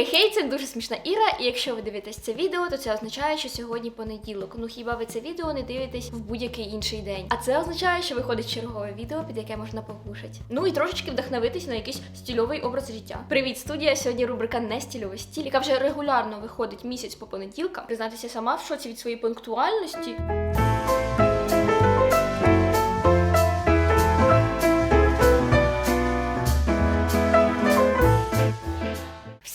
Хей-хей, це дуже смішна Іра, і якщо ви дивитесь це відео, то це означає, що сьогодні понеділок. Ну хіба ви це відео не дивитесь в будь-який інший день? А це означає, що виходить чергове відео, під яке можна покушати. Ну і трошечки вдохновитись на якийсь стільовий образ життя. Привіт, студія! Сьогодні рубрика не стільовий стіль, яка вже регулярно виходить місяць по понеділкам. Признатися сама в шоці від своєї пунктуальності.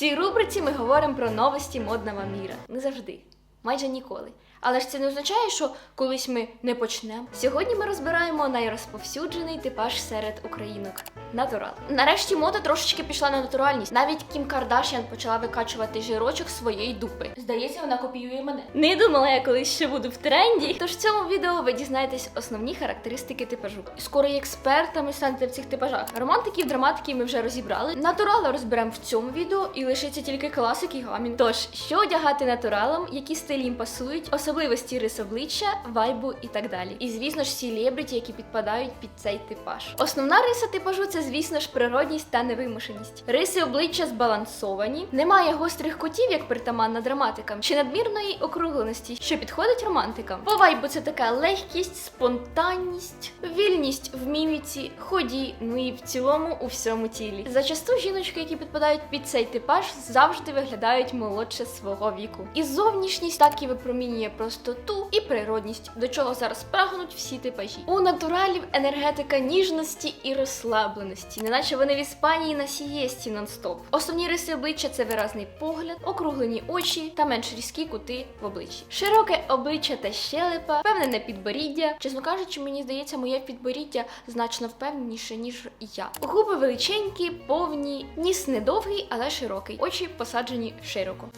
Цій рубриці ми говоримо про новості модного міра. Не завжди, майже ніколи. Але ж це не означає, що колись ми не почнемо. Сьогодні ми розбираємо найрозповсюджений типаж серед українок натурал. Нарешті мода трошечки пішла на натуральність. Навіть Кім Кардашян почала викачувати жирочок своєї дупи. Здається, вона копіює мене. Не думала я колись ще буду в тренді. Тож в цьому відео ви дізнаєтесь основні характеристики типажу. Скоро і експертами станете в цих типажах. Романтиків, драматиків ми вже розібрали. Натурали розберемо в цьому відео і лишиться тільки класик і гамін. Тож, що одягати натуралам, які стилі їм пасують, особливості рис обличчя, вайбу і так далі. І звісно ж, селебриті, які підпадають під цей типаж. Основна риса типажу це, звісно ж, природність та невимушеність. Риси обличчя збалансовані, немає гострих кутів, як притаманна драматикам, чи надмірної округленості, що підходить романтикам. По вайбу це така легкість, спонтанність, вільність в міміці, ході, ну і в цілому у всьому тілі. Зачасту жіночки, які підпадають під цей типаж, завжди виглядають молодше свого віку. І зовнішність так і випромінює простоту і природність, до чого зараз прагнуть всі типажі. У натуралів енергетика ніжності і розслабленості, неначе вони в Іспанії на сієсті нон-стоп. Основні риси обличчя це виразний погляд, округлені очі та менш різкі кути в обличчі. Широке обличчя та щелепа, впевнене підборіддя. Чесно кажучи, мені здається, моє підборіддя значно впевненіше, ніж я. Губи величенькі, повні, ніс недовгий, але широкий. Очі посаджені широко.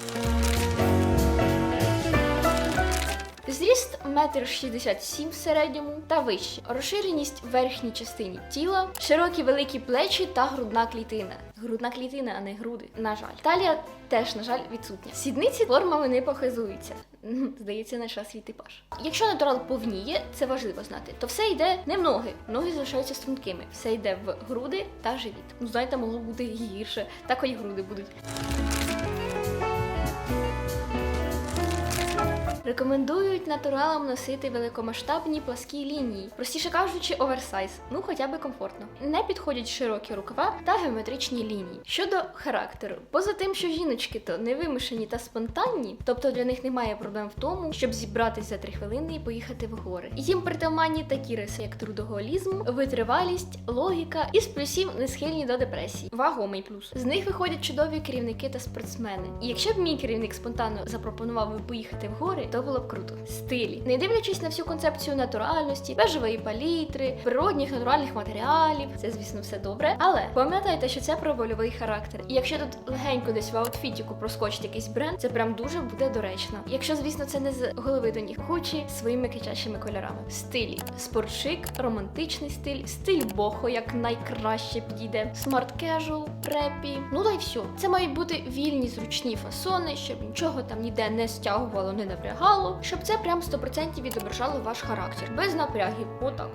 Зріст 1,67 м в середньому та вище. Розширеність в верхній частині тіла, широкі великі плечі та грудна клітина. Грудна клітина, а не груди. На жаль. Талія теж, на жаль, відсутня. Сідниці формами не похизуються. Здається, наш свій типаж. Якщо натурал повніє, це важливо знати, то все йде не в ноги. Ноги залишаються стрункими. Все йде в груди та живіт. Ну, знаєте, могло бути гірше. Так і груди будуть. Рекомендують натуралам носити великомасштабні пласкі лінії, простіше кажучи, оверсайз, ну хоча б комфортно. Не підходять широкі рукава та геометричні лінії. Щодо характеру, поза тим, що жіночки то невимушені та спонтанні, тобто для них немає проблем в тому, щоб зібратись за три хвилини і поїхати в гори. Їм притаманні такі риси, як трудоголізм, витривалість, логіка і з плюсів не схильні до депресії. Вагомий плюс. З них виходять чудові керівники та спортсмени. І якщо б мій керівник спонтанно запропонував би поїхати в гори, то було б круто. Стилі, не дивлячись на всю концепцію натуральності, бежевої палітри, природних натуральних матеріалів, це звісно все добре. Але пам'ятайте, що це про вольовий характер. І якщо тут легенько десь в аутфітіку проскочить якийсь бренд, це прям дуже буде доречно. Якщо, звісно, це не з голови до ніг Гучі своїми кичащими кольорами. Стилі, спортшик, романтичний стиль, стиль бохо, як найкраще підійде, смарт кежуал, препі. Ну да й все. Це мають бути вільні зручні фасони, щоб нічого там ніде не стягувало, не напрягало, щоб це прям 100% відображало ваш характер. Без напрягів. Отак.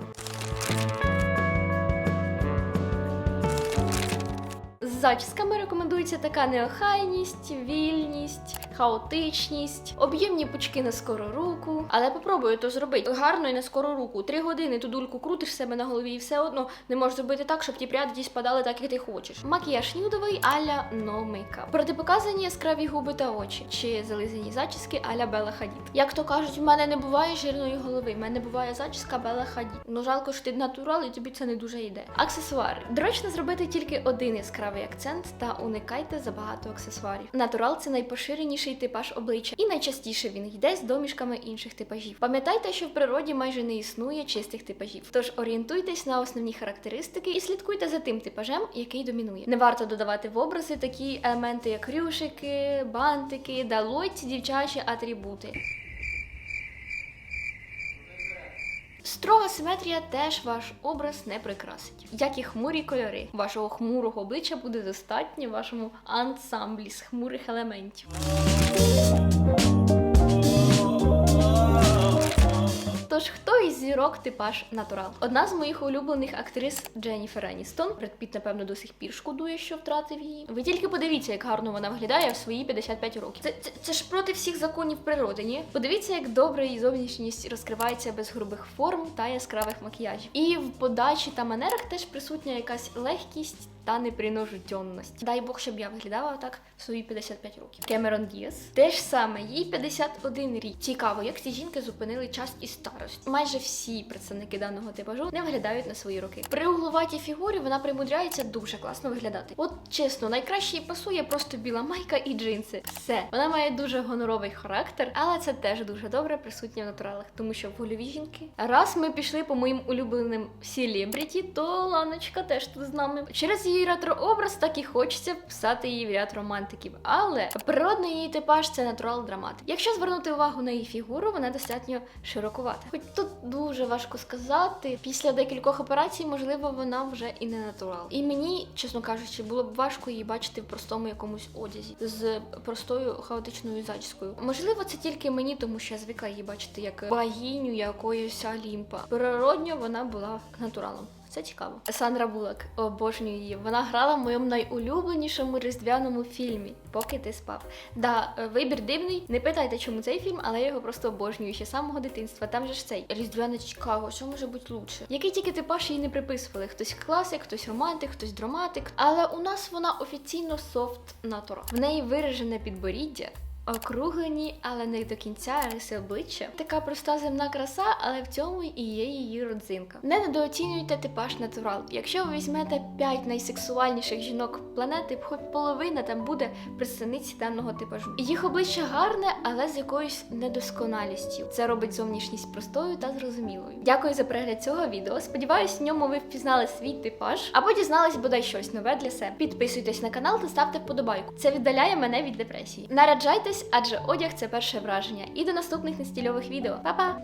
З зачісками рекомендується така неохайність, вільність, хаотичність, об'ємні пучки на скору руку. Але попробую то зробити гарно і на скору руку. Три години ту дульку крутиш себе на голові і все одно не можеш зробити так, щоб ті пряди ті спадали так, як ти хочеш. Макіяж нюдовий аля no makeup. Протипоказані яскраві губи та очі, чи зализані зачіски аля Бела Хадід. Як то кажуть, в мене не буває жирної голови, в мене буває зачіска Бела Хадід. Ну жалко, що ти натурал, і тобі це не дуже йде. Аксесуари. Доречно зробити тільки один яскравий акцент та уникайте забагато аксесуарів. Натурал це найпоширеніший типаж обличчя, і найчастіше він йде з домішками інших типажів. Пам'ятайте, що в природі майже не існує чистих типажів. Тож орієнтуйтесь на основні характеристики і слідкуйте за тим типажем, який домінує. Не варто додавати в образи такі елементи, як рюшики, бантики, далоці, дівчачі атрибути. Строга симетрія теж ваш образ не прикрасить. Як і хмурі кольори. Вашого хмурого обличчя буде достатньо вашому ансамблі з хмурих елементів. Тож зірок типаж натурал? Одна з моїх улюблених актрис Дженніфер Еністон. Бред Піт, напевно, до сих пір шкодує, що втратив її. Ви тільки подивіться, як гарно вона виглядає в свої 55 років. Це, це, це ж проти всіх законів природи, ні? Подивіться, як добре її зовнішність розкривається без грубих форм та яскравих макіяжів. І в подачі та манерах теж присутня якась легкість. Та непринужденність. Дай Бог, щоб я виглядала так в свої 55 років. Кемерон Діас. Те ж саме, їй 51 рік. Цікаво, як ці жінки зупинили час і старость. Майже всі представники даного типажу не виглядають на свої роки. При угловатій фігурі вона примудряється дуже класно виглядати. От чесно, найкраще їй пасує просто біла майка і джинси. Все. Вона має дуже гоноровий характер, але це теж дуже добре присутнє в натуралах, тому що в гольові жінки. Раз ми пішли по моїм улюбленим селебріті, то Ланочка теж тут з нами. Через її ретрообраз так і хочеться вписати її в ряд романтиків. Але природний її типаж це натурал драматик. Якщо звернути увагу на її фігуру, вона достатньо широкувата. Хоч тут дуже важко сказати. Після декількох операцій, можливо, вона вже і не натурал. І мені, чесно кажучи, було б важко її бачити в простому якомусь одязі з простою хаотичною зачіскою. Можливо, це тільки мені, тому що я звикла її бачити як богиню якоїсь Олімпа. Природньо вона була натуралом. Це цікаво. Сандра Булак, обожнюю її. Вона грала в моєму найулюбленішому різдвяному фільмі, поки ти спав. Да, е, вибір дивний. Не питайте, чому цей фільм, але я його просто обожнюю ще з самого дитинства. Там же ж цей різдвяне Чикаго, що може бути лучше? Який тільки типаж їй не приписували? Хтось класик, хтось романтик, хтось драматик. Але у нас вона офіційно софт натура. В неї виражене підборіддя. Округлені, але не до кінця риси обличчя. Така проста земна краса, але в цьому і є її родзинка. Не недооцінюйте типаж натурал. Якщо ви візьмете 5 найсексуальніших жінок планети, хоч половина там буде представниці даного типажу. Їх обличчя гарне, але з якоюсь недосконалістю. Це робить зовнішність простою та зрозумілою. Дякую за перегляд цього відео. Сподіваюсь, в ньому ви впізнали свій типаж або дізнались бодай щось нове для себе. Підписуйтесь на канал та ставте вподобайку. Це віддаляє мене від депресії. Наряджайтесь, адже одяг це перше враження. І до наступних нестільових відео. Па-па!